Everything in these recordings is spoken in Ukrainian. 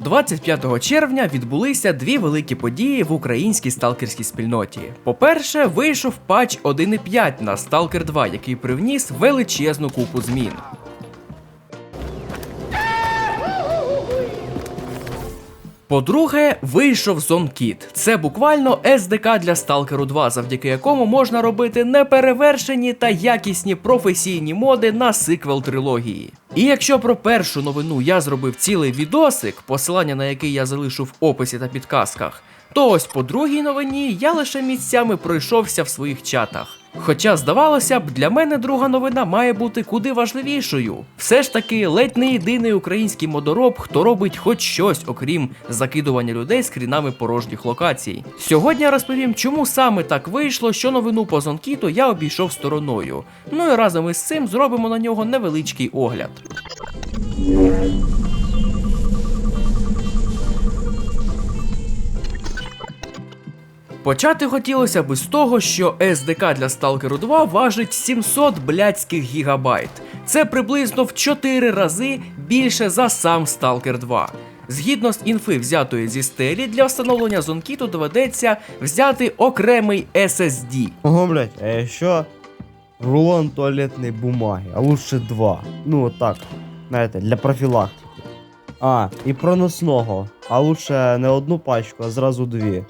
25 червня відбулися дві великі події в українській сталкерській спільноті. По-перше, вийшов патч 1.5 на Stalker 2, який привніс величезну купу змін. По-друге, вийшов ZoneKit. Це буквально SDK для Stalker 2, завдяки якому можна робити неперевершені та якісні професійні моди на сиквел трилогії. І якщо про першу новину я зробив цілий відосик, посилання на який я залишу в описі та підказках, то ось по другій новині я лише місцями пройшовся в своїх чатах. Хоча, здавалося б, для мене друга новина має бути куди важливішою. Все ж таки, ледь не єдиний український модороб, хто робить хоч щось, окрім закидування людей скрінами порожніх локацій. Сьогодні я розповім, чому саме так вийшло, що новину по Зонкіту я обійшов стороною. Ну і разом із цим зробимо на нього невеличкий огляд. Почати хотілося б з того, що SDK для Stalker 2 важить 700 блядських гігабайт. Це приблизно в 4 рази більше за сам Stalker 2. Згідно з інфи, взятої зі стелі, для встановлення зонкіту доведеться взяти окремий SSD. Ого, блядь, а еще рулон туалетной бумаги, а лучше два. Ну, вот так, знаєте, для профілактики. А, і проносного, а лучше не одну пачку, а зразу дві.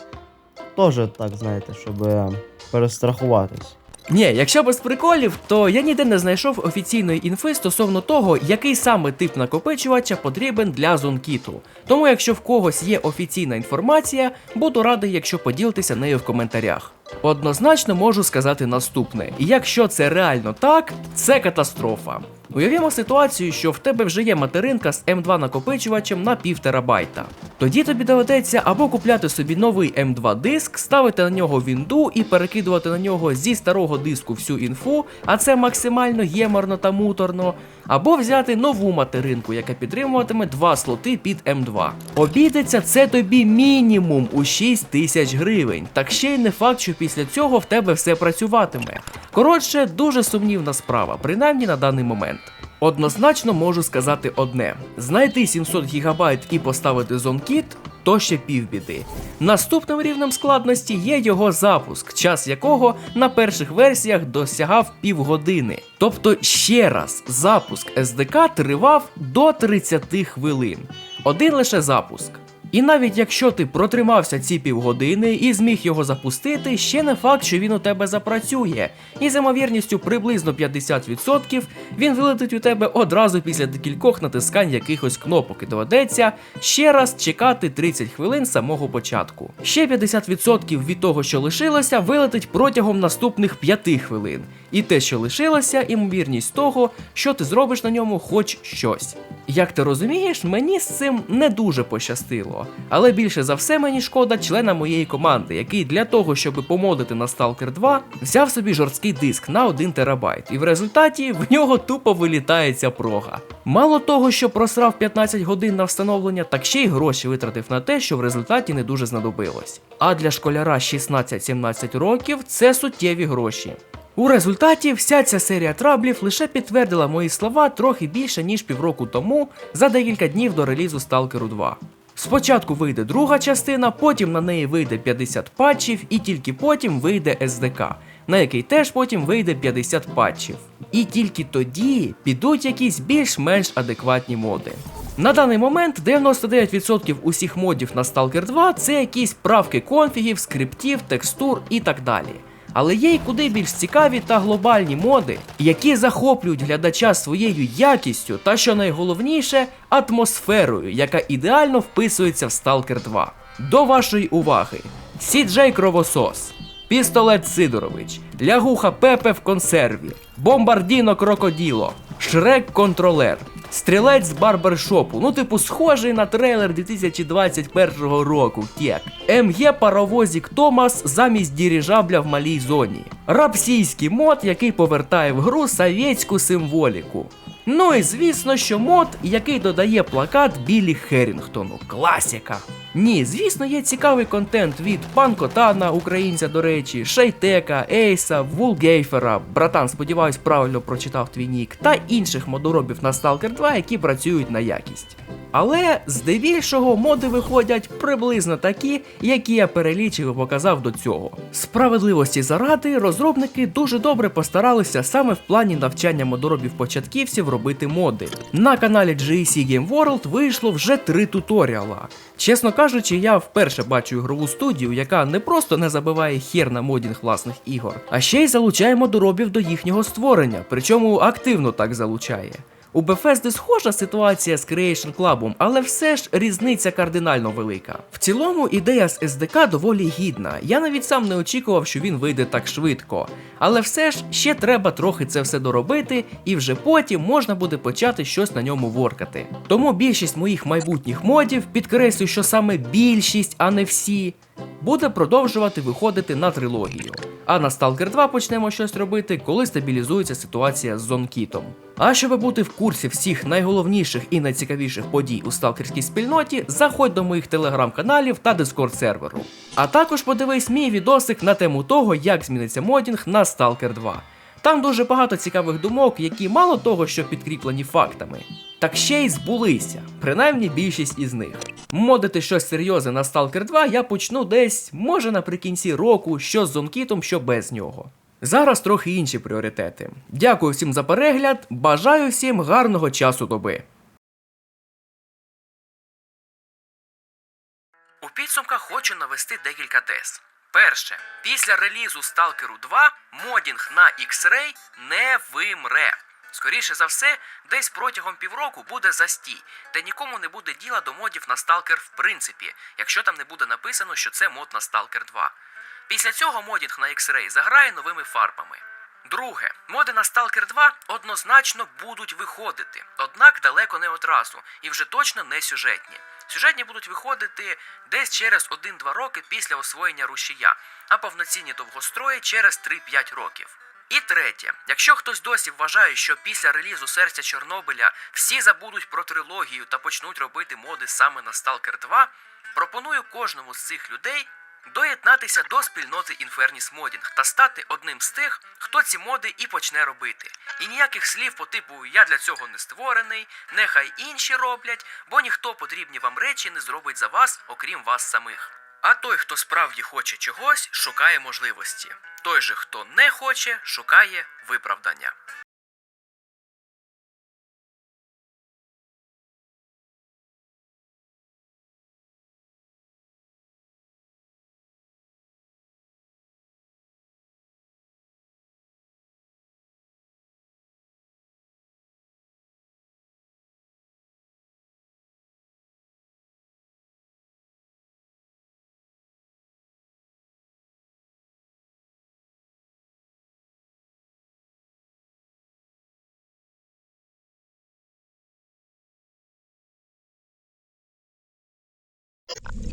Тоже так, знаєте, щоб е, перестрахуватись. Ні, якщо без приколів, то я ніде не знайшов офіційної інфи стосовно того, який саме тип накопичувача потрібен для зонкіту. Тому, якщо в когось є офіційна інформація, буду радий, якщо поділитеся нею в коментарях. Однозначно можу сказати наступне: якщо це реально так, це катастрофа. Уявімо ситуацію, що в тебе вже є материнка з М2 накопичувачем на пів терабайта. Тоді тобі доведеться або купляти собі новий М2 диск, ставити на нього вінду і перекидувати на нього зі старого диску всю інфу, а це максимально єморно та муторно, або взяти нову материнку, яка підтримуватиме два слоти під М2. Обійдеться це тобі мінімум у 6 тисяч гривень. Так ще й не факт, що після цього в тебе все працюватиме. Коротше, дуже сумнівна справа, принаймні на даний момент. Однозначно можу сказати одне: знайти 700 ГБ і поставити зонкіт – то ще півбіди. Наступним рівнем складності є його запуск, час якого на перших версіях досягав півгодини. Тобто, ще раз, запуск SDK тривав до 30 хвилин. Один лише запуск. І навіть якщо ти протримався ці півгодини і зміг його запустити, ще не факт, що він у тебе запрацює. І з ймовірністю приблизно 50% він вилетить у тебе одразу після декількох натискань якихось кнопок і доведеться ще раз чекати 30 хвилин самого початку. Ще 50% від того, що лишилося, вилетить протягом наступних 5 хвилин. І те, що лишилося, ймовірність того, що ти зробиш на ньому хоч щось. Як ти розумієш, мені з цим не дуже пощастило. Але більше за все мені шкода члена моєї команди, який для того, щоб помодити на Stalker 2, взяв собі жорсткий диск на 1 терабайт, і в результаті в нього тупо вилітає ця прога. Мало того, що просрав 15 годин на встановлення, так ще й гроші витратив на те, що в результаті не дуже знадобилось. А для школяра 16-17 років це суттєві гроші. У результаті вся ця серія траблів лише підтвердила мої слова трохи більше ніж півроку тому, за декілька днів до релізу Stalker 2. Спочатку вийде друга частина, потім на неї вийде 50 патчів, і тільки потім вийде SDK, на який теж потім вийде 50 патчів. І тільки тоді підуть якісь більш-менш адекватні моди. На даний момент 99% усіх модів на Stalker 2 це якісь правки конфігів, скриптів, текстур і так далі. Але є й куди більш цікаві та глобальні моди, які захоплюють глядача своєю якістю та, що найголовніше, атмосферою, яка ідеально вписується в Stalker 2. До вашої уваги: Сіджей Кровосос, Пістолет Сидорович, Лягуха Пепе в консерві, Бомбардіно Крокоділо, Шрек Контролер, Стрілець з барбершопу, ну типу схожий на трейлер 2021 року, кек. МГ Паровозік Томас замість діріжабля в малій зоні. Рапсійський мод, який повертає в гру совєтську символіку. Ну і звісно, що мод, який додає плакат Білі Херінгтону. Класіка. Ні, звісно, є цікавий контент від Панкотана, українця, до речі, Шейтека, Ейса, Вулгейфера, братан, сподіваюсь, правильно прочитав твій нік, та інших модоробів на Stalker 2, які працюють на якість. Але здебільшого моди виходять приблизно такі, які я перелічив і показав до цього. Справедливості заради, розробники дуже добре постаралися саме в плані навчання модоробів початківців робити моди. На каналі GEC Game World вийшло вже три туторіала. Чесно кажучи, я вперше бачу ігрову студію, яка не просто не забиває хер на модінг власних ігор, а ще й залучає модоробів до їхнього створення, причому активно так залучає. У Bethesda схожа ситуація з Creation Club, але все ж різниця кардинально велика. В цілому ідея з SDK доволі гідна. Я навіть сам не очікував, що він вийде так швидко. Але все ж ще треба трохи це все доробити, і вже потім можна буде почати щось на ньому воркати. Тому більшість моїх майбутніх модів, підкреслю, що саме більшість, а не всі, буде продовжувати виходити на трилогію. А на Stalker 2 почнемо щось робити, коли стабілізується ситуація з зонкітом. А щоб бути в курсі всіх найголовніших і найцікавіших подій у сталкерській спільноті, заходь до моїх телеграм-каналів та дискорд серверу. А також подивись мій відосик на тему того, як зміниться модінг на Stalker 2. Там дуже багато цікавих думок, які мало того, що підкріплені фактами, так ще й збулися, принаймні більшість із них. Модити щось серйозне на Stalker 2 я почну десь, може наприкінці року, що з зонкітом, що без нього. Зараз трохи інші пріоритети. Дякую всім за перегляд, бажаю всім гарного часу доби. У підсумках хочу навести декілька тез. Перше, після релізу Stalker 2 модінг на X-Ray не вимре. Скоріше за все, десь протягом півроку буде застій, де нікому не буде діла до модів на Stalker в принципі, якщо там не буде написано, що це мод на Stalker 2. Після цього модінг на X-Ray заграє новими фарбами. Друге, моди на Stalker 2 однозначно будуть виходити, однак далеко не одразу і вже точно не сюжетні. Сюжетні будуть виходити десь через 1-2 роки після освоєння рушія, а повноцінні довгострої через 3-5 років. І третє, якщо хтось досі вважає, що після релізу серця Чорнобиля всі забудуть про трилогію та почнуть робити моди саме на Stalker 2, пропоную кожному з цих людей доєднатися до спільноти Infernis Modding та стати одним з тих, хто ці моди і почне робити. І ніяких слів по типу я для цього не створений, нехай інші роблять, бо ніхто потрібні вам речі не зробить за вас, окрім вас самих. А той, хто справді хоче чогось, шукає можливості. Той же, хто не хоче, шукає виправдання. you